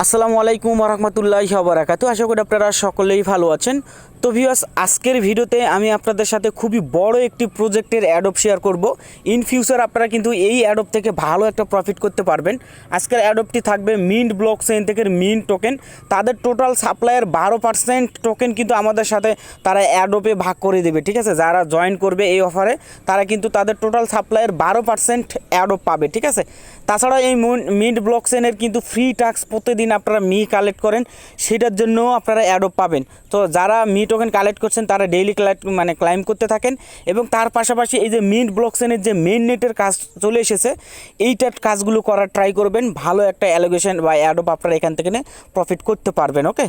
আসসালামু আলাইকুম রহমতুল্লাহ বারাকাতু আশা করি আপনারা সকলেই ভালো আছেন। তো ভিউয়ার্স আজকের ভিডিওতে আমি আপনাদের সাথে খুবই বড় একটি প্রজেক্টের অ্যাডপ শেয়ার করব। ইন ফিউচার আপনারা কিন্তু এই অ্যাডপ থেকে ভালো একটা প্রফিট করতে পারবেন। আজকের অ্যাডপটি থাকবে মিন্ট ব্লক চেইন থেকে মিন্ট টোকেন তাদের টোটাল সাপ্লাইয়ের বারো পার্সেন্ট টোকেন কিন্তু আমাদের সাথে তারা অ্যাডপে ভাগ করে দেবে, ঠিক আছে? যারা জয়েন করবে এই অফারে তারা কিন্তু তাদের টোটাল সাপ্লাইয়ের বারো পার্সেন্ট অ্যাডপ পাবে, ঠিক আছে? তাছাড়া এই মিন্ট ব্লক চেনের কিন্তু ফ্রি টাক্স প্রতিদিন আপনারা মি কালেক্ট করেন, সেটার জন্যও আপনারা অ্যাডপ পাবেন। তো যারা মি টোকেন কালেক্ট করছেন, তারা ডেইলি মানে ক্লাইম করতে থাকেন। এবং তার পাশাপাশি এই যে মিন্ট ব্লক চেনের যে মেন নেটের কাজ চলে এসেছে, এইটার কাজগুলো করার ট্রাই করবেন। ভালো একটা অ্যালোগেশন বা অ্যাডপ আপনারা এখান থেকে প্রফিট করতে পারবেন ওকে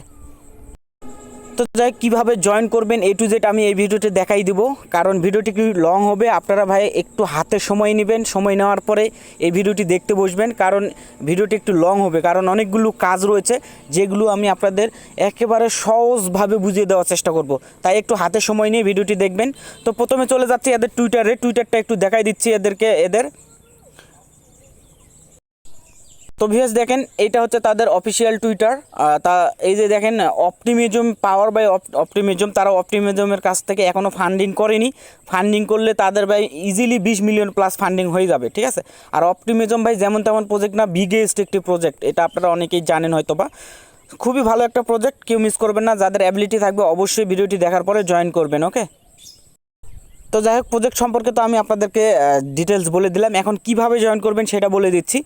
তো যাই কীভাবে জয়েন করবেন এ টু জেড আমি এই ভিডিওতে দেখাই দিব। কারণ ভিডিওটি কি লং হবে, আপনারা ভাই একটু হাতে সময় নেবেন। সময় নেওয়ার পরে এই ভিডিওটি দেখতে বসবেন, কারণ ভিডিওটি একটু লং হবে। কারণ অনেকগুলো কাজ রয়েছে, যেগুলো আমি আপনাদের একেবারে সহজভাবে বুঝিয়ে দেওয়ার চেষ্টা করব। তাই একটু হাতে সময় নিয়ে ভিডিওটি দেখবেন। তো প্রথমে চলে যাচ্ছি এদের টুইটারে টুইটারটা একটু দেখাই দিচ্ছি এদেরকে, এদের। তো ভিএস দেখেন, এইটা হচ্ছে তাদের অফিসিয়াল টুইটার তা, এই যে দেখেন অপটিমিজম পাওয়ার বাই অপটিমিজম তারা অপটিমিজমের কাছ থেকে এখনও ফান্ডিং করেনি। ফান্ডিং করলে তাদের ভাই ইজিলি বিশ মিলিয়ন প্লাস ফান্ডিং হয়ে যাবে, ঠিক আছে? আর অপটিমিজম ভাই যেমন তেমন প্রজেক্ট না বিগেস্ট একটি প্রজেক্ট এটা আপনারা অনেকেই জানেন হয়তো বা খুবই ভালো একটা প্রজেক্ট কেউ মিস করবেন না, যাদের অ্যাবিলিটি থাকবে অবশ্যই ভিডিওটি দেখার পরে জয়েন করবেন ওকে তো যাই হোক প্রজেক্ট সম্পর্কে তো আমি আপনাদেরকে ডিটেলস বলে দিলাম। এখন কীভাবে জয়েন করবেন সেটা বলে দিচ্ছি।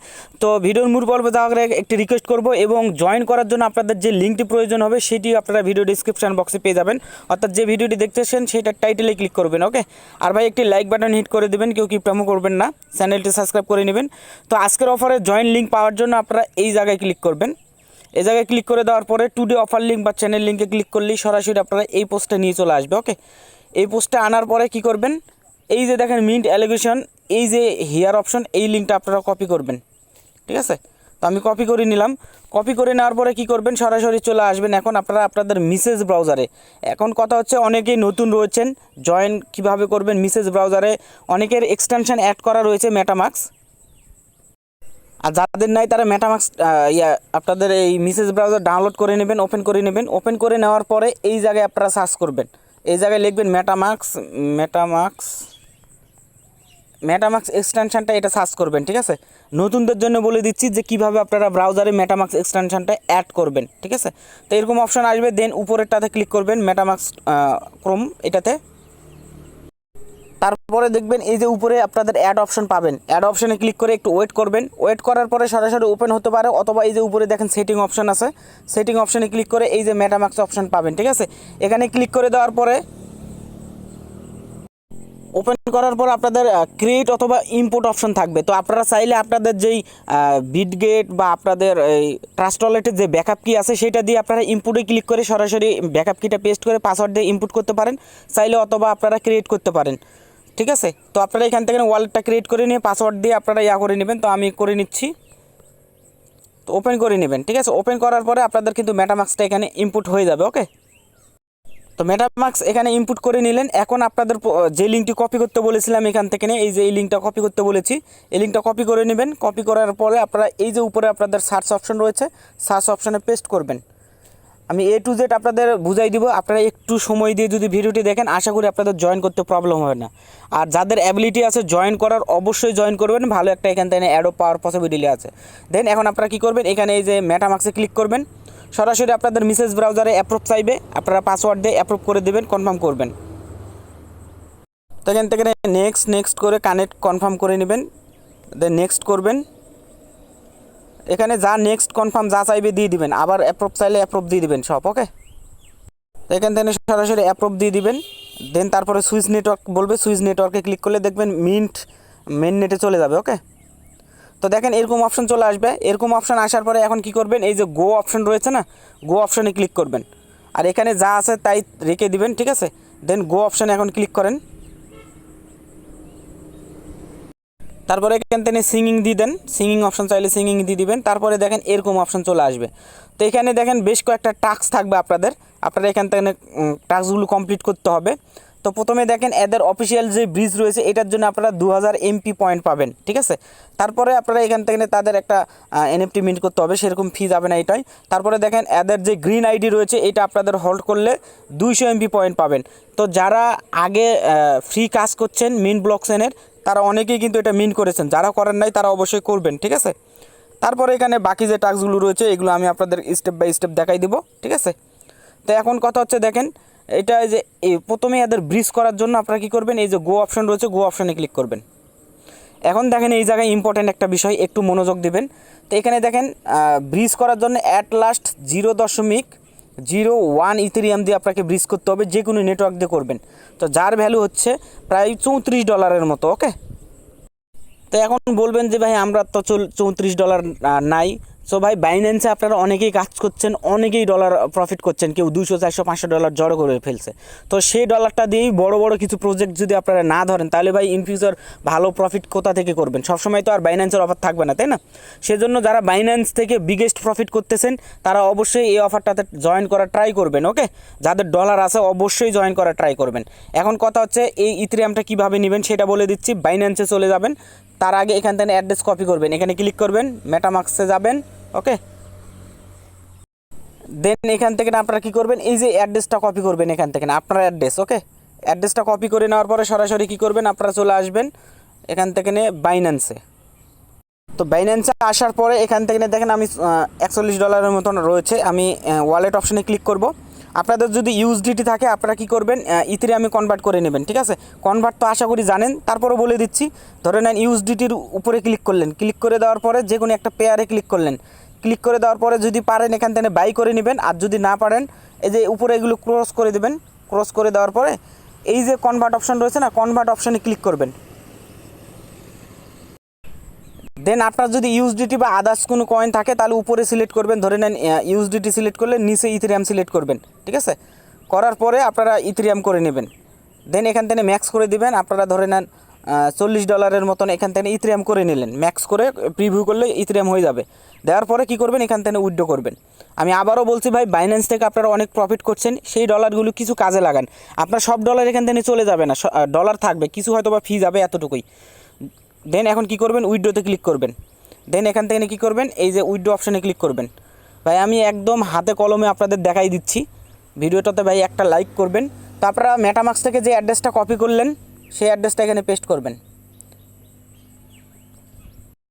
তো ভিডিওর মূল পর্বে যাওয়ার আগে একটি রিকোয়েস্ট করব এবং জয়েন করার জন্য আপনাদের যে লিঙ্কটি প্রয়োজন হবে সেটি আপনারা ভিডিও ডিসক্রিপশন বক্সে পেয়ে যাবেন। অর্থাৎ যে ভিডিওটি দেখতেছেন সেটার টাইটেলে ক্লিক করবেন ওকে আর ভাই, একটি লাইক বাটন হিট করে দেবেন, কেউ কি প্রমো করবেন না। চ্যানেলটি সাবস্ক্রাইব করে নেবেন। তো আজকের অফারে জয়েন লিঙ্ক পাওয়ার জন্য আপনারা এই জায়গায় ক্লিক করবেন। এই জায়গায় ক্লিক করে দেওয়ার পরে টুডে অফার লিঙ্ক বা চ্যানেল লিঙ্কে ক্লিক করলেই সরাসরি আপনারা এই পোস্টে নিয়ে চলে আসবে ওকে এই পোস্টে আনার পরে কি করবেন? এই যে দেখেন মিন্ট অ্যালিগেশন, এই যে হেয়ার অপশন, এই লিঙ্কটা আপনারা কপি করবেন। ঠিক আছে? তো আমি কপি করে নিলাম। কপি করে নেওয়ার পরে কি করবেন? সরাসরি চলে আসবেন এখন আপনারা আপনাদের মিসেজ ব্রাউজারে। এখন কথা হচ্ছে অনেকেই নতুন রয়েছেন জয়েন কীভাবে করবেন মিসেজ ব্রাউজারে? অনেকের এক্সটেনশন অ্যাড করা রয়েছে মেটামাক্স আর যাদের নাই তারা মেটামাক্স ইয়া, আপনাদের এই মিসেজ ব্রাউজার ডাউনলোড করে নেবেন ওপেন করে নেবেন। ওপেন করে নেওয়ার পরে এই জায়গায় আপনারা সার্চ করবেন। এই জায়গায় লিখবেন মেটামার্কস মেটামার্কস মেটামার্কস এক্সটেনশানটা এটা সার্চ করবেন, ঠিক আছে? নতুনদের জন্য বলে দিচ্ছি যে কীভাবে আপনারা ব্রাউজারে মেটামার্কস এক্সটেনশানটা অ্যাড করবেন, ঠিক আছে? তো এরকম অপশান আসবে দেন উপরেরটাতে ক্লিক করবেন ম্যাটামাক্স ক্রোম এটাতে। তারপরে দেখবেন এই যে উপরে আপনাদের অ্যাড অপশন পাবেন। অ্যাড অপশনে ক্লিক করে একটু ওয়েট করবেন। ওয়েট করার পরে সরাসরি ওপেন হতে পারে, অথবা এই যে উপরে দেখেন সেটিং অপশন আছে। সেটিং অপশনে ক্লিক করে এই যে মেটামাক্স অপশন পাবেন, ঠিক আছে? এখানে ক্লিক করে দেওয়ার পরে ওপেন করার পর আপনাদের ক্রিয়েট অথবা ইম্পোর্ট অপশন থাকবে। তো আপনারা চাইলে আপনাদের যেই বিটগেট বা আপনাদের এই ট্রাস্ট ওয়ালেটের যে ব্যাকআপ কি আছে, সেটা দিয়ে আপনারা ইম্পোর্টে ক্লিক করে সরাসরি ব্যাকআপ কিটা পেস্ট করে পাসওয়ার্ড দিয়ে ইম্পোর্ট করতে পারেন। চাইলে অথবা আপনারা ক্রিয়েট করতে পারেন। ঠিক আছে? তো আপনারা এখান থেকে ওয়ালেটটা ক্রিয়েট করে নিয়ে পাসওয়ার্ড দিয়ে আপনারা ইয়া করে নেবেন। তো আমি করে নিচ্ছি। তো ওপেন করে নেবেন, ঠিক আছে? ওপেন করার পরে আপনাদের কিন্তু মেটামাক্সটা এখানে ইনপুট হয়ে যাবে ওকে তো মেটামাক্স এখানে ইনপুট করে নিলেন। এখন আপনাদের যে লিঙ্কটি কপি করতে বলেছিলাম এখান থেকে এই যে এই লিঙ্কটা কপি করতে বলেছি, এই লিঙ্কটা কপি করে নেবেন। কপি করার পরে আপনারা এই যে উপরে আপনাদের সার্চ অপশন রয়েছে সার্চ অপশনে পেস্ট করবেন। আমি এ টু জেড আপনাদের বুঝাই দিব। আপনারা একটু সময় দিয়ে যদি ভিডিওটি দেখেন, আশা করি আপনাদের জয়েন করতে প্রবলেম হবে না। আর যাদের অ্যাবিলিটি আছে জয়েন করার, অবশ্যই জয়েন করবেন। ভালো একটা এখান থেকে অ্যাডো পাওয়ার পসিবিলিটি আছে। দেন এখন আপনারা কী করবেন? এখানে এই যে মেটামাক্সে ক্লিক করবেন। সরাসরি আপনাদের মিসেস ব্রাউজারে অ্যাপ্রুভ চাইবে। আপনারা পাসওয়ার্ড দিয়ে অ্যাপ্রুভ করে দেবেন কনফার্ম করবেন। তো এখান থেকে নেক্সট নেক্সট করে কানেক্ট কনফার্ম করে নেবেন। দেন নেক্সট করবেন। এখানে যা নেক্সট কনফার্ম যা চাইবে দিয়ে দিবেন। আবার অ্যাপ্রুভ চাইলে অ্যাপ্রুভ দিয়ে দিবেন সব ওকে এখান থেকে সরাসরি অ্যাপ্রুভ দিয়ে দিবেন। দেন তারপরে সুইচ নেটওয়ার্ক বলবে সুইচ নেটওয়ার্কে ক্লিক করলে দেখবেন মিন্ট মেন নেটে চলে যাবে ওকে তো দেখেন এরকম অপশন চলে আসবে। এরকম অপশন আসার পরে এখন কি করবেন? এই যে গো অপশন রয়েছে না গো অপশনে ক্লিক করবেন। আর এখানে যা আছে তাই রেখে দিবেন, ঠিক আছে? দেন গো অপশানে এখন ক্লিক করেন। তারপরে এখান থেকে সিঙ্গিং দিয়ে দেন। সিঙ্গিং অপশন চাইলে সিঙ্গিং দিয়ে দিবেন। তারপরে দেখেন এরকম অপশন চলে আসবে। তো এখানে দেখেন বেশ কয়েকটা টাস্ক থাকবে আপনাদের। আপনারা এখান থেকে টাস্কগুলো কমপ্লিট করতে হবে। তো প্রথমে দেখেন এদের অফিসিয়াল যে ব্রিজ রয়েছে, এটার জন্য আপনারা দু হাজার এমপি পয়েন্ট পাবেন, ঠিক আছে? তারপরে আপনারা এখান থেকে তাদের একটা এনএফটি মিন্ট করতে হবে। সেরকম ফি যাবে না এটাই। তারপরে দেখেন এদের যে গ্রিন আইডি রয়েছে, এটা আপনাদের হোল্ড করলে দুইশো এমপি পয়েন্ট পাবেন। তো যারা আগে ফ্রি কাজ করছেন মিন ব্লকসেনের তারা অনেকেই কিন্তু এটা মিন করেছেন। যারা করেন নাই, তারা অবশ্যই করবেন, ঠিক আছে? তারপরে এখানে বাকি যে টাস্কগুলো রয়েছে, এগুলো আমি আপনাদের স্টেপ বাই স্টেপ দেখাই দিব, ঠিক আছে? তো এখন কথা হচ্ছে, দেখেন, এটা যে প্রথমে এদের ব্রিজ করার জন্য আপনারা কী করবেন, এই যে গো অপশন রয়েছে গো অপশনে ক্লিক করবেন। এখন দেখেন, এই জায়গায় ইম্পর্ট্যান্ট একটা বিষয়, একটু মনোযোগ দিবেন। তো এখানে দেখেন ব্রিজ করার জন্য অ্যাট লাস্ট জিরো দশমিক জিরো ওয়ান ইথেরিয়াম দিয়ে আপনাকে ব্রিজ করতে হবে, যে কোনো নেটওয়ার্ক দিয়ে করবেন। তো যার ভ্যালু হচ্ছে প্রায় চৌত্রিশ ডলারের মতো ওকে তো এখন বলবেন যে ভাই, আমরা তো চল চৌত্রিশ ডলার নাই। সো ভাই বাইন্যান্সে আপনারা অনেকেই কাজ করছেন, অনেকেই ডলার প্রফিট করছেন, কেউ দুশো চারশো, পাঁচশো ডলার জড়ো করে ফেলছে। তো সেই ডলারটা দিয়েই বড় বড় কিছু প্রজেক্ট যদি আপনারা না ধরেন, তাহলে ভাই ইন ফিউচার ভালো প্রফিট কোথা থেকে করবেন? সবসময় তো আর বাইন্যান্সের অফার থাকবে না, তাই না? সেজন্য যারা বাইন্যান্স থেকে বিগেস্ট প্রফিট করতেছেন, তারা অবশ্যই এই অফারটাতে জয়েন করার ট্রাই করবেন ওকে যাদের ডলার আছে, অবশ্যই জয়েন করার ট্রাই করবেন। এখন কথা হচ্ছে, এই ইথিরিয়ামটা কীভাবে নেবেন সেটা বলে দিচ্ছি। বাইন্যান্সে চলে যাবেন, তার আগে এখান থেকে অ্যাড্রেস কপি করবেন। এখানে ক্লিক করবেন মেটামাক্সে যাবেন ওকে? দেন এখান থেকে আপনারা কী করবেন? এই যে অ্যাড্রেসটা কপি করবেন এখান থেকে আপনার অ্যাড্রেস ওকে? অ্যাড্রেসটা কপি করে নেওয়ার পরে সরাসরি কী করবেন? আপনারা চলে আসবেন এখান থেকে নে বাইন্যান্সে তো বাইন্যান্সে আসার পরে এখান থেকে দেখেন আমি একচল্লিশ ডলারের মতন রয়েছে। আমি ওয়ালেট অপশনে ক্লিক করব। আপনাদের যদি ইউএসডিটি থাকে, আপনারা কি করবেন? ইথিরে আমি কনভার্ট করে নেবেন, ঠিক আছে? কনভার্ট তো আশা করি জানেন তারপরে বলে দিচ্ছি, ধরে নেন ইউএসডিটির উপরে ক্লিক করলেন। ক্লিক করে দেওয়ার পরে যে কোনো একটা পেয়ারে ক্লিক করলেন। ক্লিক করে দেওয়ার পরে যদি পারেন, এখান থেকে বাই করে নেবেন, আর যদি না পারেন, এই যে উপরে এগুলো ক্রস করে দেবেন ক্রস করে দেওয়ার পরে, এই যে কনভার্ট অপশন রয়েছে না কনভার্ট অপশানে ক্লিক করবেন। দেন আপনার যদি ইউএসডিটি বা আদার্স কোনো কয়েন থাকে, তাহলে উপরে সিলেক্ট করবেন। ধরে নেন ইউএসডিটি সিলেক্ট করলে নিচে ইথেরিয়াম সিলেক্ট করবেন, ঠিক আছে? করার পরে আপনারা ইথেরিয়াম করে নেবেন। দেন এখান থেকে ম্যাক্স করে দিবেন। আপনারা ধরে নেন চল্লিশ ডলারের মতন এখান থেকে ইথেরিয়াম করে নিলেন। ম্যাক্স করে প্রিভিউ করলে ইথেরিয়াম হয়ে যাবে। দেওয়ার পরে কি করবেন? এখান থেকে উইড্রো করবেন। আমি আবারও বলছি ভাই বাইন্যান্স থেকে আপনারা অনেক প্রফিট করছেন। সেই ডলারগুলো কিছু কাজে লাগান। আপনার সব ডলার এখান থেকে চলে যাবে না। ডলার থাকবে। কিছু হয়তো বা ফি যাবে এতটুকুই। দেন এখন কি করবেন? উইড্রোতে ক্লিক করবেন। দেন এখান থেকে কী করবেন? এই যে উইড্রো অপশানে ক্লিক করবেন। ভাই, আমি একদম হাতে কলমে আপনাদের দেখাই দিচ্ছি। ভিডিওটাতে ভাই একটা লাইক করবেন। তো আপনারা থেকে যে অ্যাড্রেসটা কপি করলেন, সেই অ্যাড্রেসটা এখানে পেস্ট করবেন।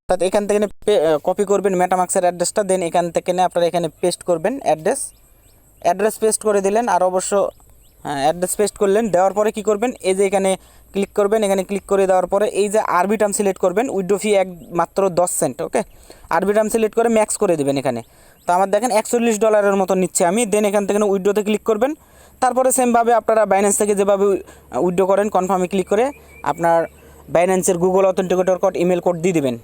অর্থাৎ এখান থেকে কপি করবেন মেটামাক্সের অ্যাড্রেসটা দেন এখান থেকে আপনারা এখানে পেস্ট করবেন অ্যাড্রেস অ্যাড্রেস পেস্ট করে দিলেন। আর অবশ্য অ্যাড্রেস পেস্ট করলেন, দেওয়ার পরে কি করবেন? এই যে এখানে ক্লিক করবেন, এখানে ক্লিক করে দেওয়ার পরে এই যে আরবি টার্ম সিলেক্ট করবেন উইড্রো ফি এক মাত্র দশ সেন্ট ওকে আরবি টার্ম সিলেক্ট করে ম্যাক্স করে দেবেন এখানে। তো আমার দেখেন একচল্লিশ ডলারের মতো নিচ্ছে আমি দেন এখান থেকে উইড্রোতে ক্লিক করবেন। তারপরে সেমভাবে আপনারা বাইন্যান্স থেকে যেভাবে উইড্রো করেন কনফার্মে ক্লিক করে আপনার বাইন্যান্সের Google authenticator code email code দিয়ে দেবেন।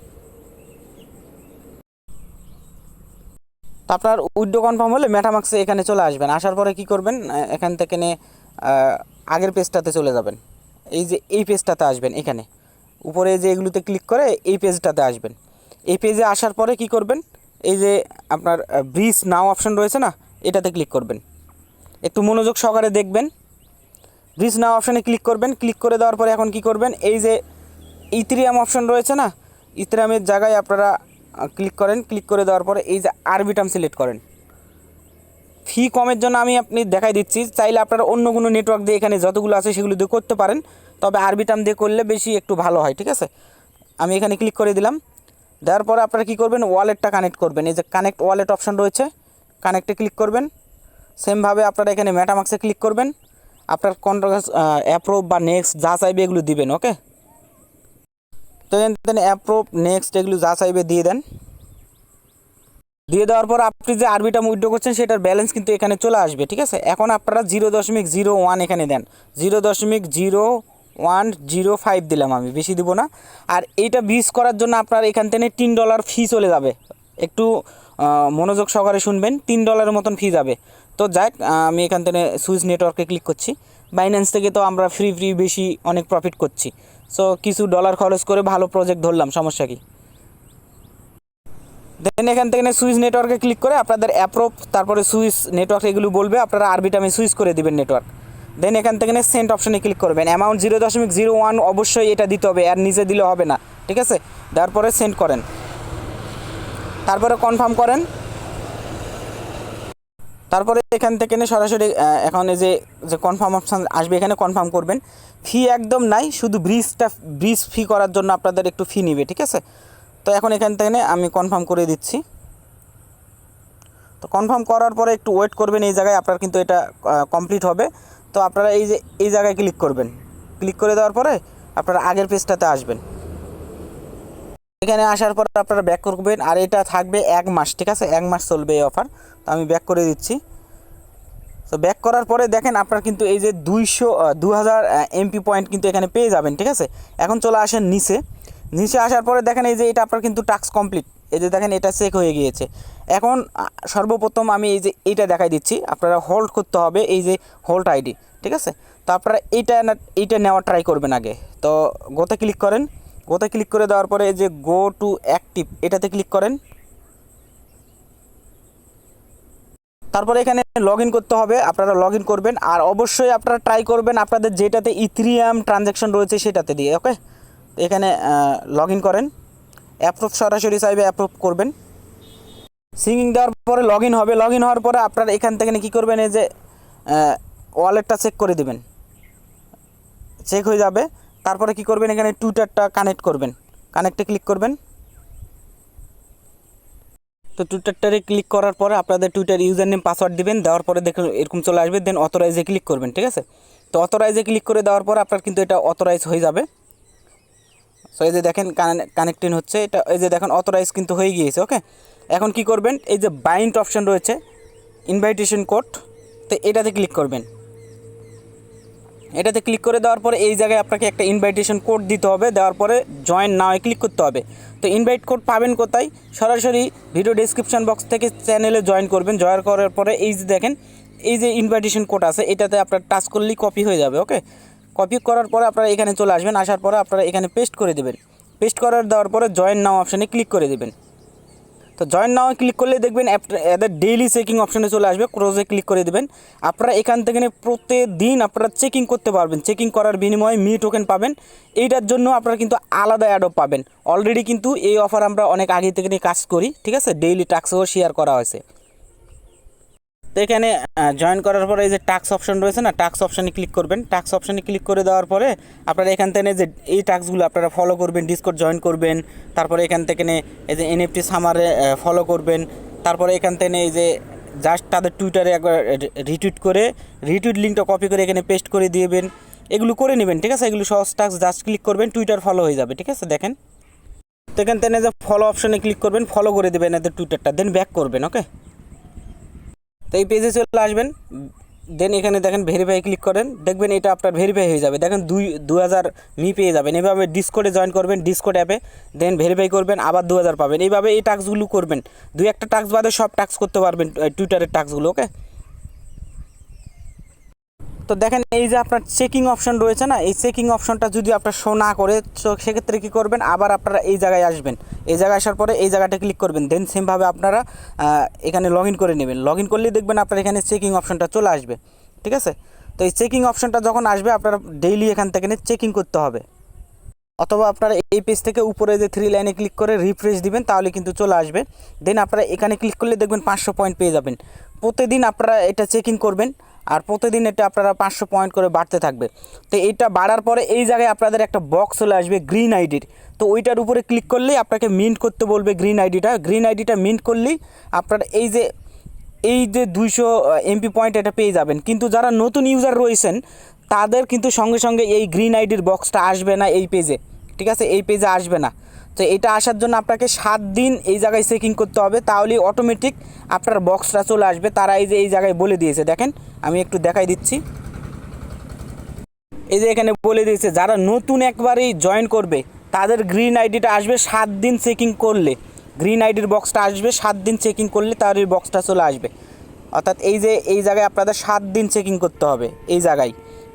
আপনার উইড্রো কনফার্ম হলে মেটামাক্সে এখানে চলে আসবেন। আসার পরে কি করবেন এখান থেকে আগের পেজটাতে চলে যাবেন। এই যে, এই পেজটাতে আসবেন এখানে। উপরে যে এগুলোতে ক্লিক করে, এই পেজটাতে আসবেন। এই পেজে আসার পরে কি করবেন, এই যে আপনার ব্রিজ নাও অপশন রয়েছে না, এটাতে ক্লিক করবেন। একটু মনোযোগ সহকারে দেখবেন। ব্রিজ নাও অপশানে ক্লিক করবেন। ক্লিক করে দেওয়ার পরে এখন কি করবেন, এই যে ইথিরিয়াম অপশন রয়েছে না ইথিরিয়ামের জায়গায় আপনারা ক্লিক করেন ক্লিক করে দেওয়ার পরে এই যে আরবিটাম সিলেক্ট করেন। ফি কমের জন্য আমি আপনি দেখাই দিচ্ছি, চাইলে আপনারা অন্য কোনো নেটওয়ার্ক দিয়ে এখানে যতগুলো আছে সেগুলো দিয়ে করতে পারেন, তবে আরবিটাম দিয়ে করলে বেশি একটু ভালো হয়, ঠিক আছে? আমি এখানে ক্লিক করে দিলাম, দেওয়ার পরে আপনারা কী করবেন ওয়ালেটটা কানেক্ট করবেন। এই যে কানেক্ট ওয়ালেট অপশান রয়েছে কানেক্টে ক্লিক করবেন সেমভাবে আপনারা এখানে ম্যাটামাক্সে ক্লিক করবেন, আপনার কন্ট্রাক্ট অ্যাপ্রুভ বা নেক্সট যা চাইবে এগুলো দিবেন ওকে তো দেন অ্যাপ্রুভ নেক্সট এগুলো যা চাইবে দিয়ে দেন। দিয়ে দেওয়ার পর আপনি যে আরবিটা উইড্রো করছেন, সেটার ব্যালেন্স কিন্তু এখানে চলে আসবে, ঠিক আছে? এখন আপনারা জিরো দশমিক জিরো ওয়ান এখানে দেন। জিরো দশমিক জিরো ওয়ান জিরো ফাইভ দিলাম আমি, বেশি দিব না। আর এইটা বিস করার জন্য আপনার এখান থেকে তিন ডলার ফি চলে যাবে। একটু মনোযোগ সহকারে শুনবেন, তিন ডলারের মতন ফি যাবে। তো যাক আমি এখান থেকে সুইচ নেটওয়ার্কে ক্লিক করছি। বাইন্যান্স থেকে তো আমরা ফ্রি ফ্রি বেশি অনেক প্রফিট করছি। সো কিছু ডলার খরচ করে ভালো প্রজেক্ট ধরলাম, সমস্যা কি? দেন এখান থেকে সুইচ নেটওয়ার্কে ক্লিক করে আপনাদের অ্যাপ্রোপ তারপরে সুইচ নেটওয়ার্ক এগুলো বলবে, আপনারা আরবিটামে সুইচ করে দিবেন নেটওয়ার্ক দেন এখান থেকে সেন্ট অপশনে ক্লিক করবেন। অ্যামাউন্ট জিরো দশমিক জিরো ওয়ান অবশ্যই এটা দিতে হবে, আর নিচে দিলে হবে না, ঠিক আছে? তারপরে পরে সেন্ড করেন। তারপরে কনফার্ম করেন। তারপরে এখান থেকে নিয়ে সরাসরি এখন এই যে যে কনফার্ম অপশান আসবে, এখানে কনফার্ম করবেন। ফি একদম নাই, শুধু ব্রিজটা ব্রিজ ফি করার জন্য আপনাদের একটু ফি নিবে, ঠিক আছে? তো এখন এখান থেকে আমি কনফার্ম করে দিচ্ছি। তো কনফার্ম করার পরে একটু ওয়েট করবেন, এই জায়গায় আপনার কিন্তু এটা কমপ্লিট হবে। তো আপনারা এই যে, এই জায়গায় ক্লিক করবেন। ক্লিক করে দেওয়ার পরে আপনারা আগের পেজটাতে আসবেন। এখানে আসার পর আপনারা ব্যাক করবেন, আর এটা থাকবে এক মাস, ঠিক আছে? এক মাস চলবে এই অফার তো আমি ব্যাক করে দিচ্ছি। তো ব্যাক করার পরে দেখেন আপনার কিন্তু এই যে দুইশো দু হাজার এমপি পয়েন্ট কিন্তু এখানে পেয়ে যাবেন, ঠিক আছে? এখন চলে আসেন নিচে। নিচে আসার পরে দেখেন এই যে এটা আপনার কিন্তু টাস্ক কমপ্লিট এই যে দেখেন এটা চেক হয়ে গিয়েছে। এখন সর্বপ্রথম আমি এই যে এইটা দেখাই দিচ্ছি। আপনারা হোল্ড করতে হবে এই যে হোল্ড আইডি ঠিক আছে? তো আপনারা এইটা এইটা নেওয়ার ট্রাই করবেন আগে। তো গোতে ক্লিক করেন। গোতে ক্লিক করে দেওয়ার পরে এই যে গো টু অ্যাক্টিভ এটাতে ক্লিক করেন। তারপরে এখানে লগ করতে হবে, আপনারা লগ করবেন, আর অবশ্যই আপনারা ট্রাই করবেন আপনাদের যেটাতে ইথ্রিয়াম ট্রানজ্যাকশন রয়েছে সেটাতে দিয়ে ওকে এখানে লগ করেন অ্যাপ্রুভ সরাসরি চাইবে অ্যাপ্রুভ করবেন। সিঙ্গিং দেওয়ার পরে লগ হবে লগ হওয়ার পরে আপনারা এখান থেকে কী করবেন, এই যে ওয়ালেটটা চেক করে দিবেন। চেক হয়ে যাবে, তারপরে কি করবেন, এখানে টুইটারটা কানেক্ট করবেন। কানেক্টে ক্লিক করবেন। তো টুইটারটারে ক্লিক করার পরে আপনাদের টুইটার ইউজার নেম পাসওয়ার্ড দিবেন, দেওয়ার পরে দেখুন এরকম চলে আসবে দেন অথরাইজে ক্লিক করবেন, ঠিক আছে? তো অথরাইজে ক্লিক করে দেওয়ার পর আপনার কিন্তু এটা অথরাইজ হয়ে যাবে। সো এই যে দেখেন কানেক্টিং হচ্ছে, এটা, এই যে দেখেন অথরাইজ কিন্তু হয়ে গিয়েছে ওকে এখন কি করবেন, এই যে বাইন্ড অপশন রয়েছে ইনভাইটেশন কোড তো এটাতে ক্লিক করবেন। এটাতে ক্লিক করে দেওয়ার পরে এই জায়গায় আপনাকে একটা ইনভাইটেশন কোড দিতে হবে। দেওয়ার পরে জয়েন নাও ক্লিক করতে হবে। তো ইনভাইট কোড পাবেন কোথায়? সরাসরি ভিডিও ডেসক্রিপশন বক্স থেকে চ্যানেলে জয়েন করবেন। জয়েন করার পরে এই যে দেখেন, এই যে ইনভাইটেশন কোড আছে, এটাতে আপনার টাচ করলেই কপি হয়ে যাবে ওকে কপি করার পরে আপনারা এখানে চলে আসবেন। আসার পরে আপনারা এখানে পেস্ট করে দেবেন। পেস্ট করার দেওয়ার পরে জয়েন নাও অপশানে ক্লিক করে দেবেন। তো জয়েন নাও ক্লিক করলে দেখবেন এদের ডেইলি চেকিং অপশানে চলে আসবে ক্রোজে ক্লিক করে দেবেন। আপনারা এখান থেকে প্রতিদিন আপনারা চেকিং করতে পারবেন। চেকিং করার বিনিময়ে মি টোকেন পাবেন। এইটার জন্য আপনারা কিন্তু আলাদা অ্যাডও পাবেন। অলরেডি কিন্তু এই অফার আমরা অনেক আগে থেকে কাজ করি, ঠিক আছে? ডেইলি টাস্কও শেয়ার করা হয়েছে। তো এখানে জয়েন করার পরে এই যে টাক্স অপশন রয়েছে না টাক্স অপশানে ক্লিক করবেন। টাক্স অপশানে ক্লিক করে দেওয়ার পরে আপনারা এখান থেকে যে এই টাস্কগুলো আপনারা ফলো করবেন ডিসকোড জয়েন করবেন, তারপরে এখান থেকে এই যে এনএফটি সামারে ফলো করবেন, তারপরে এখান থেকে এই যে জাস্ট তাদের টুইটারে একবার রিটুইট করে রিটুইট লিঙ্কটা কপি করে এখানে পেস্ট করে দিয়েবেন এগুলো করে নেবেন, ঠিক আছে? এগুলো সহজ টাক্স জাস্ট ক্লিক করবেন টুইটার ফলো হয়ে যাবে, ঠিক আছে? দেখেন। তো এখান থেকে যে ফলো অপশানে ক্লিক করবেন ফলো করে দেবেন এদের টুইটারটা দেন ব্যাক করবেন ওকে তো এই পেজে চলে আসবেন দেন এখানে দেখেন ভেরিফাই ক্লিক করেন, দেখবেন এটা আপনার ভেরিফাই হয়ে যাবে। দেখেন দুই দু হাজার মি পেয়ে যাবেন। এভাবে ডিসকোডে জয়েন করবেন ডিসকোড অ্যাপে দেন ভেরিফাই করবেন, আবার দু হাজার পাবেন। এইভাবে এই টাস্কগুলো করবেন। দুই একটা টাস্ক বাদে সব টাস্ক করতে পারবেন টুইটারের টাস্কগুলো ওকে তো দেখেন, এই যে আপনার চেকিং অপশন রয়েছে না, এই চেকিং অপশনটা যদি আপনার শো না করে, তো সেক্ষেত্রে কী করবেন? আবার আপনারা এই জায়গায় আসবেন। এই জায়গায় আসার পরে এই জায়গাটা ক্লিক করবেন। দেন সেমভাবে আপনারা এখানে লগ করে নেবেন। লগ ইন করলেই দেখবেন আপনার এখানে চেকিং অপশনটা চলে আসবে। ঠিক আছে? তো এই চেকিং অপশনটা যখন আসবে, আপনারা ডেইলি এখান থেকে চেকিং করতে হবে। অথবা আপনারা এই পেজ থেকে উপরে যে থ্রি লাইনে ক্লিক করে রিফ্রেশ দিবেন, তাহলে কিন্তু চলে আসবে। দেন আপনারা এখানে ক্লিক করলে দেখবেন পাঁচশো পয়েন্ট পেয়ে যাবেন। প্রতিদিন আপনারা এটা চেকিং করবেন। আর প্রতিদিন এটা আপনারা পাঁচশো পয়েন্ট করে বাড়তে থাকবে। তো এইটা বাড়ার পরে এই জায়গায় আপনাদের একটা বক্স চলে আসবে গ্রিন আইডির তো ওইটার উপরে ক্লিক করলেই আপনাকে মিন্ট করতে বলবে গ্রিন আইডিটা গ্রিন আইডিটা মিন্ট করলেই আপনার এই যে এই যে দুইশো এমপি পয়েন্ট এটা পেয়ে যাবেন। কিন্তু যারা নতুন ইউজার রয়েছেন, তাদের কিন্তু সঙ্গে সঙ্গে এই গ্রিন আইডির বক্সটা আসবে না এই পেজে ঠিক আছে? এই পেজে আসবে না। তো এটা আসার জন্য আপনাকে সাত দিন এই জায়গায় চেকিং করতে হবে, তাহলেই অটোমেটিক আপনার বক্সটা চলে আসবে। তারা এই যে এই জায়গায় বলে দিয়েছে, দেখেন, আমি একটু দেখাই দিচ্ছি। এই যে এখানে বলে দিয়েছে, যারা নতুন একবারেই জয়েন করবে, তাদের গ্রিন আইডিটা আসবে সাত দিন চেকিং করলে। গ্রিন আইডির বক্সটা আসবে, সাত দিন চেকিং করলে তার এই বক্সটা চলে আসবে। অর্থাৎ এই যে, এই জায়গায় আপনাদের সাত দিন চেকিং করতে হবে, এই জায়গায়।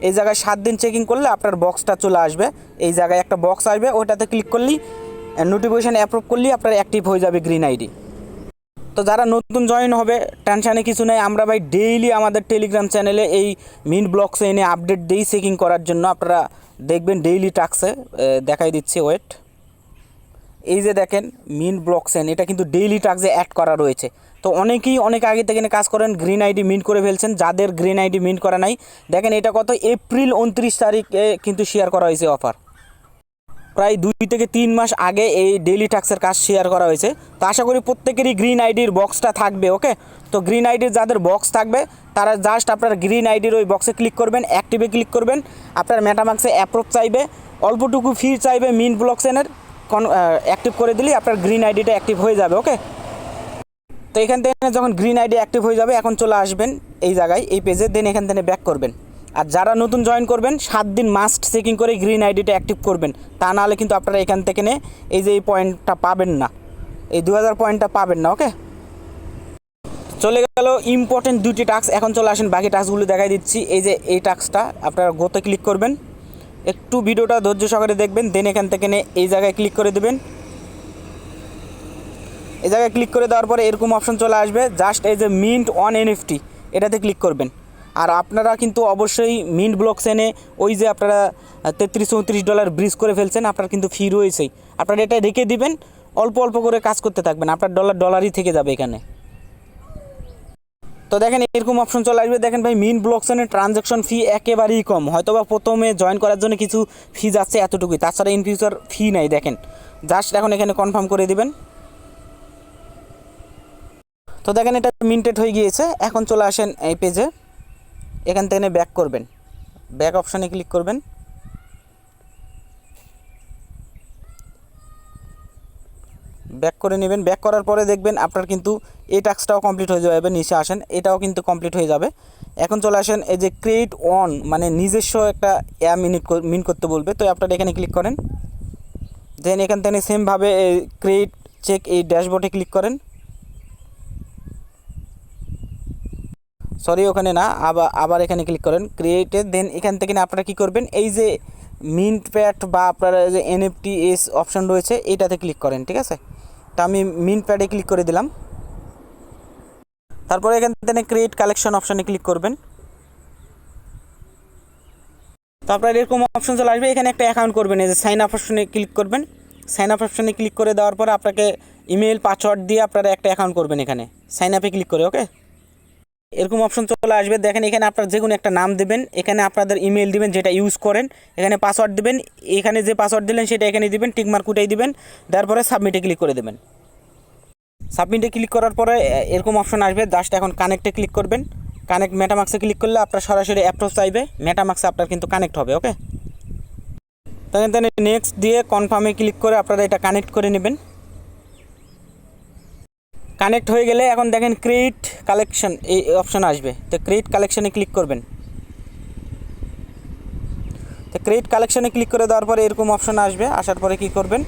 এই জায়গায় সাত দিন চেকিং করলে আপনার বক্সটা চলে আসবে, এই জায়গায় একটা বক্স আসবে ওটাতে ক্লিক করলেই নোটিফিকেশান অ্যাপ্রুভ করলেই আপনার অ্যাক্টিভ হয়ে যাবে গ্রিন আইডি তো যারা নতুন জয়েন হবে টেনশানে কিছু নেই, আমরা ভাই ডেইলি আমাদের টেলিগ্রাম চ্যানেলে এই মিন ব্লকসে এনে আপডেট দিই চেকিং করার জন্য। আপনারা দেখবেন ডেইলি টাক্সে দেখাই দিচ্ছি ওয়েট এই যে দেখেন মিন ব্লকসেন এটা কিন্তু ডেইলি টাক্সে অ্যাড করা রয়েছে। তো অনেকেই অনেক আগে থেকে কাজ করেন গ্রিন আইডি মিন্ট করে ফেলছেন, যাদের গ্রিন আইডি মিন্ট করা নাই। দেখেন এটা কত? এপ্রিল উনত্রিশ তারিখে কিন্তু শেয়ার করা হয়েছে অফার প্রায় দুই থেকে তিন মাস আগে এই ডেইলি ট্যাক্সের কাজ শেয়ার করা হয়েছে। তো আশা করি প্রত্যেকেরই গ্রিন আইডির বক্সটা থাকবে ওকে তো গ্রিন আইডির যাদের বক্স থাকবে, তারা জাস্ট আপনার গ্রিন আইডির ওই বক্সে ক্লিক করবেন অ্যাক্টিভে ক্লিক করবেন। আপনার মেটামাক্সে অ্যাপ্রুভ চাইবে, অল্পটুকু ফি চাইবে মিন ব্লকসেনের কন অ্যাক্টিভ করে দিলেই আপনার গ্রিন আইডিটা অ্যাক্টিভ হয়ে যাবে ওকে তো এখান থেকে যখন গ্রিন আইডি অ্যাক্টিভ হয়ে যাবে, এখন চলে আসবেন এই জায়গায়, এই পেজে দেন এখান থেকে ব্যাক করবেন। আর যারা নতুন জয়েন করবেন, সাত দিন মাস্ট চেকিং করে গ্রিন আইডিটা অ্যাক্টিভ করবেন। তা নাহলে কিন্তু আপনারা এখান থেকে নে, এই যে এই পয়েন্টটা পাবেন না। এই দু হাজার পয়েন্টটা পাবেন না ওকে চলে গেল ইম্পর্টেন্ট দুটি টাস্ক এখন চলে আসেন বাকি টাস্কগুলো দেখাই দিচ্ছি। এই যে এই টাস্কটা আপনারা গোতে ক্লিক করবেন। একটু ভিডিওটা ধৈর্য সহকারে দেখবেন দেন এখান থেকে নে, এই জায়গায় ক্লিক করে দেবেন। এই জায়গায় ক্লিক করে দেওয়ার পরে এরকম অপশন চলে আসবে। জাস্ট এই যে মিন্ট অন এনএফটি এটাতে ক্লিক করবেন। আর আপনারা কিন্তু অবশ্যই মিন্ট ব্লকস এনে ওই যে আপনারা তেত্রিশ চৌত্রিশ ডলার ব্রিজ করে ফেলছেন, আপনার কিন্তু ফি রয়েছেই। আপনারা এটা রেখে দিবেন, অল্প অল্প করে কাজ করতে থাকবেন, আপনার ডলার ডলারই থেকে যাবে এখানে। তো দেখেন, এরকম অপশন চলে আসবে। দেখেন ভাই মিন ব্লকসেনের ট্রানজ্যাকশন ফি একেবারেই কম। হয়তো বা প্রথমে জয়েন করার জন্য কিছু ফি যাচ্ছে এতটুকুই। তাছাড়া ইন ফিউচার ফি নাই, দেখেন। জাস্ট এখন এখানে কনফার্ম করে দিবেন। তো দেখেন, এটা মিন্টেড হয়ে গিয়েছে। এখন চলে আসেন এই পেজে এখান থেকে ব্যাক করবেন। ব্যাক অপশানে ক্লিক করবেন। ব্যাক করে নেবেন। ব্যাক করার পরে দেখবেন আপনার কিন্তু এই টাস্কটাও কমপ্লিট হয়ে যাবে, নিচে আসেন। এটাও কিন্তু কমপ্লিট হয়ে যাবে। এখন চলে আসেন এই যে ক্রিয়েট অন মানে নিজস্ব একটা অ্যা মিনিট মিন করতে বলবে। তো আপনার এখানে ক্লিক করেন। দেন এখান থেকে সেমভাবে ক্রিয়েট চেক এই ড্যাশবোর্ডে ক্লিক করেন। সরি, ওখানে না, আবার আবার এখানে ক্লিক করেন ক্রিয়েটে দেন এখান থেকে আপনারা কী করবেন, এই যে মিন্ট প্যাড বা আপনার যে এনএফটি এস অপশন রয়েছে, এটাতে ক্লিক করেন, ঠিক আছে? তা আমি মিন্ট প্যাডে ক্লিক করে দিলাম। তারপরে এখান থেকে ক্রিয়েট কালেকশন অপশানে ক্লিক করবেন। তো আপনার এরকম অপশন চলে আসবে, এখানে একটা অ্যাকাউন্ট করবেন, এই যে সাইন আপ অপশনে ক্লিক করবেন। সাইন আপ অপশনে ক্লিক করে দেওয়ার পর আপনাকে ইমেল পাসওয়ার্ড দিয়ে আপনারা একটা অ্যাকাউন্ট করবেন এখানে সাইন আপে ক্লিক করে ওকে এরকম অপশন চলে আসবে। দেখেন এখানে আপনার যে কোনো একটা নাম দেবেন, এখানে আপনাদের ইমেল দিবেন যেটা ইউজ করেন, এখানে পাসওয়ার্ড দিবেন, এখানে যে পাসওয়ার্ড দিলেন সেটা এখানে দিবেন টিকমার্ক উঠাই দিবেন, তারপরে সাবমিটে ক্লিক করে দেবেন। সাবমিটে ক্লিক করার পরে এরকম অপশন আসবে জাস্ট এখন কানেক্টে ক্লিক করবেন। কানেক্ট মেটামাক্সে ক্লিক করলে আপনার সরাসরি অ্যাপ্রোচ চাইবে মেটামাক্সে আপনার কিন্তু কানেক্ট হবে ওকে তখন তাহলে নেক্সট দিয়ে কনফার্মে ক্লিক করে আপনারা এটা কানেক্ট করে নেবেন। কানেক্ট হয়ে গেলে এখন দেখেন ক্রিয়েট কালেকশন এই অপশন আসবে। তো ক্রিয়েট কালেকশনে ক্লিক করবেন। তো ক্রিয়েট কালেকশনে ক্লিক করে দেওয়ার পরে এরকম অপশন আসবে। আসার পরে কি করবেন?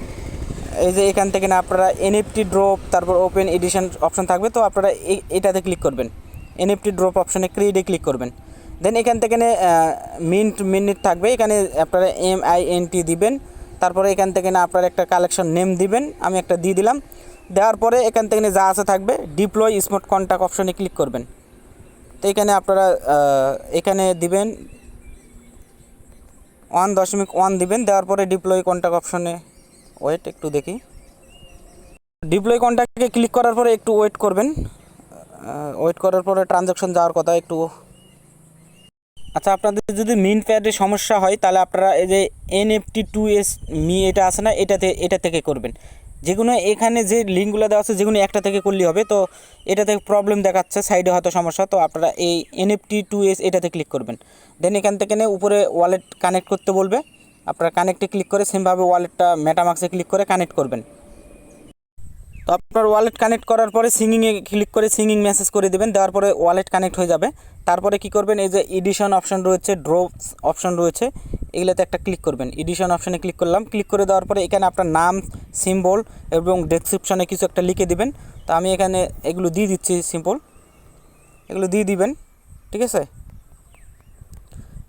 এই যে এখান থেকে না আপনারা এনএফটি ড্রপ তারপর ওপেন এডিশন অপশন থাকবে। তো আপনারা এটাতে ক্লিক করবেন। এনএফটি ড্রপ অপশনে ক্রিয়েটে ক্লিক করবেন। দেন এখান থেকে মিন্ট মিনিট থাকবে। এখানে আপনারা এম আই এন টি দিবেন। তারপরে এখান থেকে না আপনারা একটা কালেকশন নেম দিবেন। আমি একটা দিয়ে দিলাম। দেওয়ার পরে এখান থেকে যা আছে থাকবে ডিপ্লয় স্মার্ট কন্ট্যাক্ট অপশনে ক্লিক করবেন। তো এখানে আপনারা এখানে দিবেন ওয়ান দশমিক ওয়ান দিবেন, দেওয়ার পরে ডিপ্লয় কন্ট্যাক্ট অপশনে ওয়েট একটু দেখি। ডিপ্লয় কন্ট্যাক্টে ক্লিক করার পরে একটু ওয়েট করবেন। ওয়েট করার পরে ট্রানজ্যাকশন যাওয়ার কথা একটু। আচ্ছা আপনাদের যদি মিন প্যাডে সমস্যা হয়, তাহলে আপনারা এই যে এনএফটি টু এস মি এটা আছে না, এটাতে, এটা থেকে করবেন। যেগুলো এখানে যে লিঙ্কগুলো দেওয়া আছে, যেগুলো একটা থেকে করলেই হবে। তো এটা থেকে প্রবলেম দেখাচ্ছে সাইডে হয়তো সমস্যা। তো আপনারা এই এনএফটি টু এস এটাতে ক্লিক করবেন। দেন এখান থেকে উপরে ওয়ালেট কানেক্ট করতে বলবে। আপনারা কানেক্টে ক্লিক করে সেমভাবে ওয়ালেটটা মেটামাক্সে ক্লিক করে কানেক্ট করবেন। তো আপনার ওয়ালেট কানেক্ট করার পরে সিঙ্গিংয়ে ক্লিক করে সিঙ্গিং মেসেজ করে দেবেন। দেওয়ার পরে ওয়ালেট কানেক্ট হয়ে যাবে। তারপরে কি করবেন? এই যে এডিশন অপশন রয়েছে ড্রপস অপশন রয়েছে, এগুলোতে একটা ক্লিক করবেন। এডিশন অপশনে ক্লিক করলাম। ক্লিক করে দেওয়ার পরে এখানে আপনার নাম সিম্বল এবং ডেসক্রিপশনে কিছু একটা লিখে দিবেন। তো আমি এখানে এগুলো দিয়ে দিচ্ছি সিম্পল এগুলো দিয়ে দিবেন, ঠিক আছে?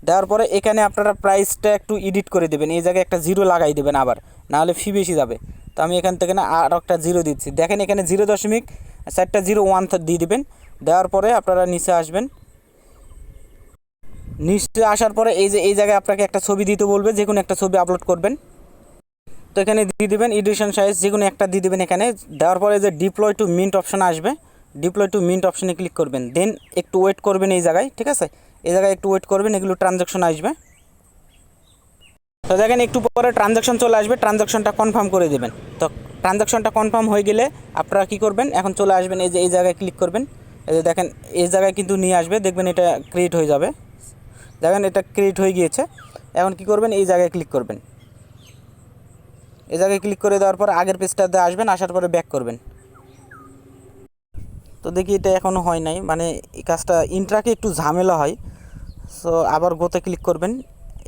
দেওয়ার পরে এখানে আপনারা প্রাইসটা একটু এডিট করে দেবেন। এই জায়গায় একটা জিরো লাগাই দেবেন আবার, নাহলে ফি বেশি যাবে। তো আমি এখান থেকে না আর একটা জিরো দিচ্ছি। দেখেন এখানে জিরো দশমিক, চারটা জিরো ওয়ান দিয়ে দিবেন। দেওয়ার পরে আপনারা নিচে আসবেন। নিচে আসার পরে এই যে, এই জায়গায় আপনাকে একটা ছবি দিতে বলবে, যে কোনো একটা ছবি আপলোড করবেন। তো এখানে দিয়ে দেবেন এডিশন সাইজ যে কোনো একটা দিয়ে দিবেন এখানে। দেওয়ার পরে যে ডিপ্লয় টু মিন্ট অপশন আসবে ডিপ্লয় টু মিন্ট অপশনে ক্লিক করবেন। দেন একটু ওয়েট করবেন এই জায়গায়, ঠিক আছে? এই জায়গায় একটু ওয়েট করবেন, এগুলো ট্রানজ্যাকশন আসবে। তো দেখেন একটু পরে ট্রানজ্যাকশন চলে আসবে ট্রানজ্যাকশনটা কনফার্ম করে দেবেন। তো ট্রানজ্যাকশনটা কনফার্ম হয়ে গেলে আপনারা কী করবেন? এখন চলে আসবেন, এই যে, এই জায়গায় ক্লিক করবেন। এই যে দেখেন, এই জায়গায় কিন্তু নিয়ে আসবে, দেখবেন এটা ক্রিয়েট হয়ে যাবে। দেখেন এটা ক্রিয়েট হয়ে গিয়েছে। এখন কি করবেন? এই জায়গায় ক্লিক করবেন। এই জায়গায় ক্লিক করে দেওয়ার পর আগের পেজটাতে আসবেন, আসার পরে ব্যাক করবেন। তো দেখি এটা এখনও হয় নাই। মানে এই কাজটা ইন্ট্রাকে একটু ঝামেলা হয়। সো আবার গোতে ক্লিক করবেন।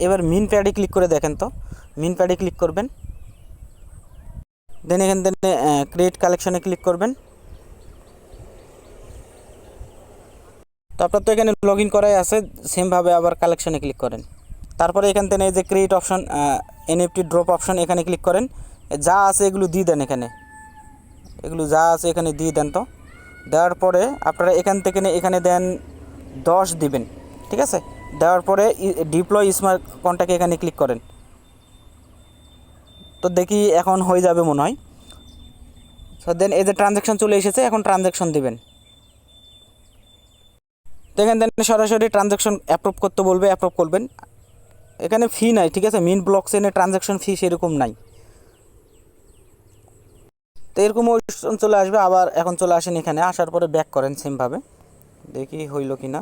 এবার মিন প্যাডে ক্লিক করে দেখেন তো। মিন প্যাডে ক্লিক করবেন। দেন এখান থেকে ক্রিয়েট কালেকশনে ক্লিক করবেন। আপনার তো এখানে লগ ইন করাই আছে সেমভাবে আবার কালেকশনে ক্লিক করেন। তারপরে এখান থেকে যে create option NFT drop option এখানে ক্লিক করেন। যা আছে এগুলো দিয়ে দেন এখানে। এগুলো যা আছে এখানে দিয়ে দেন তো। দেওয়ার পরে আপনারা এখান থেকে এখানে দেন দশ দিবেন, ঠিক আছে? দেওয়ার পরে ডিপ্লয় স্মার্ট কন্ট্যাক্ট এখানে ক্লিক করেন। তো দেখি এখন হয়ে যাবে মনে হয়। সো দেন এই যে ট্রানজ্যাকশন চলে এসেছে, এখন ট্রানজ্যাকশন দিবেন। তো এখান থেকে সরাসরি ট্রানজ্যাকশন অ্যাপ্রুভ করতে বলবে অ্যাপ্রুভ করবেন। এখানে ফি নাই, ঠিক আছে? মিন ব্লক চেনে ট্রানজ্যাকশন ফি সেরকম নাই। তো এরকম option চলে আসবে, আবার এখন চলে আসেন এখানে, আসার পরে ব্যাক করেন সেমভাবে দেখি হইল কি না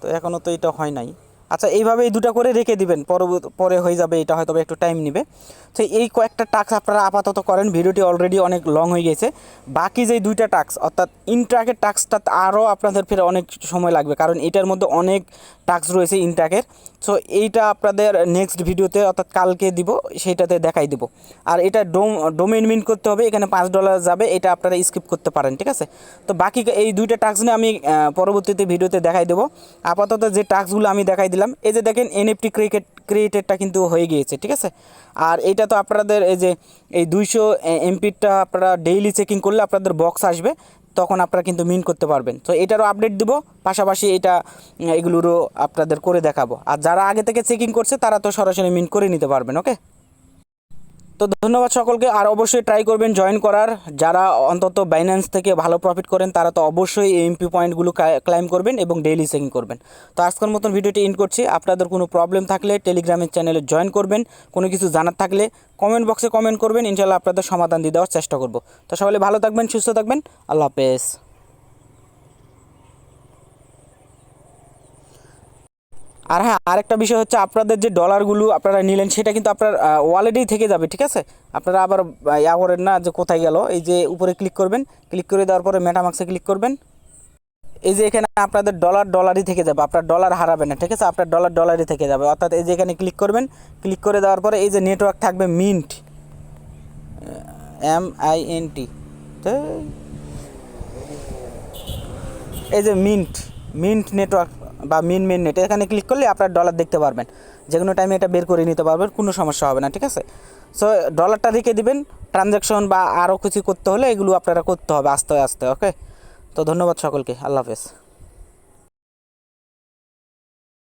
তো এখনও তো এটা হয় নাই। আচ্ছা এইভাবে এই দুটা করে রেখে দিবেন পরে হয়ে যাবে, এটা হয়তো একটু টাইম নেবে। তো এই কয়েকটা টাস্ক আপনারা আপাতত করেন, ভিডিওটি অলরেডি অনেক লং হয়ে গেছে। বাকি যে দুইটা টাস্ক, অর্থাৎ ইনট্রাকের টাস্কটা আরও আপনাদের ফের অনেক সময় লাগবে, কারণ এটার মধ্যে অনেক টাস্ক রয়েছে ইনট্রাকের সো এইটা আপনাদের নেক্সট ভিডিওতে অর্থাৎ কালকে দিব, সেইটাতে দেখাই দিব। আর এটা ডোম ডোমেন মিন করতে হবে, এখানে পাঁচ ডলার যাবে, এটা আপনারা স্কিপ করতে পারেন, ঠিক আছে? তো বাকি এই দুইটা টাস্ক নিয়ে আমি পরবর্তীতে ভিডিওতে দেখাই দেবো। আপাতত যে টাস্কগুলো আমি দেখাই দিলাম, এই যে দেখেন এনএফটি ক্রিকেট ক্রিয়েটেডটা কিন্তু হয়ে গিয়েছে, ঠিক আছে? আর এটা তো আপনাদের এই যে, এই দুইশো এমপিটা আপনারা ডেইলি চেকিং করলে আপনাদের বক্স আসবে। তখন আপনারা কিন্তু মিন করতে পারবেন। তো এটারও আপডেট দিব, পাশাপাশি এটা, এগুলোরও আপনাদের করে দেখাবো। আর যারা আগে থেকে চেকিং করছে, তারা তো সরাসরি মিন করে নিতে পারবেন ওকে তো ধন্যবাদ সকলকে, আর অবশ্যই ট্রাই করবেন জয়েন করার। যারা অন্তত বাইন্যান্স থেকে ভালো প্রফিট করেন, তারা তো অবশ্যই এই এমপি পয়েন্টগুলো ক্লাইম করবেন এবং ডেইলি চেকিং করবেন। তো আজকের মতন ভিডিওটি ইন করছি। আপনাদের কোনো প্রবলেম থাকলে টেলিগ্রামের চ্যানেলে জয়েন করবেন। কোনো কিছু জানার থাকলে কমেন্ট বক্সে কমেন্ট করবেন। ইনশাল্লাহ আপনাদের সমাধান দিয়ে দেওয়ার চেষ্টা করব। তো সকলে ভালো থাকবেন, সুস্থ থাকবেন। আল্লাহ হাফেজ। আর হ্যাঁ আরেকটা বিষয় হচ্ছে আপনাদের যে ডলারগুলো আপনারা নিলেন, সেটা কিন্তু আপনার ওয়ালেটেই থেকে যাবে, ঠিক আছে? আপনারা আবার ইয়া করেন না যে কোথায় গেল, এই যে উপরে ক্লিক করবেন ক্লিক করে দেওয়ার পরে মেটামাক্সে ক্লিক করবেন। এই যে এখানে আপনাদের ডলার ডলারই থেকে যাবে, আপনার ডলার হারাবে না, ঠিক আছে? আপনার ডলার ডলারই থেকে যাবে, অর্থাৎ এই যে এখানে ক্লিক করবেন ক্লিক করে দেওয়ার পরে এই যে নেটওয়ার্ক থাকবে mint M I N T এই যে মিন্ট মিন্ট নেটওয়ার্ক বা মেন মেন নেট এখানে ক্লিক করলে আপনার ডলার দেখতে পারবেন। যে কোনো টাইমে এটা বের করে নিতে পারবেন, কোনো সমস্যা হবে না, ঠিক আছে? সো ডলারটা রেখে দিবেন ট্রানজ্যাকশন বা আরও কিছু করতে হলে এগুলো আপনারা করতে হবে আস্তে আস্তে ওকে তো ধন্যবাদ সকলকে, আল্লাহ হাফেজ।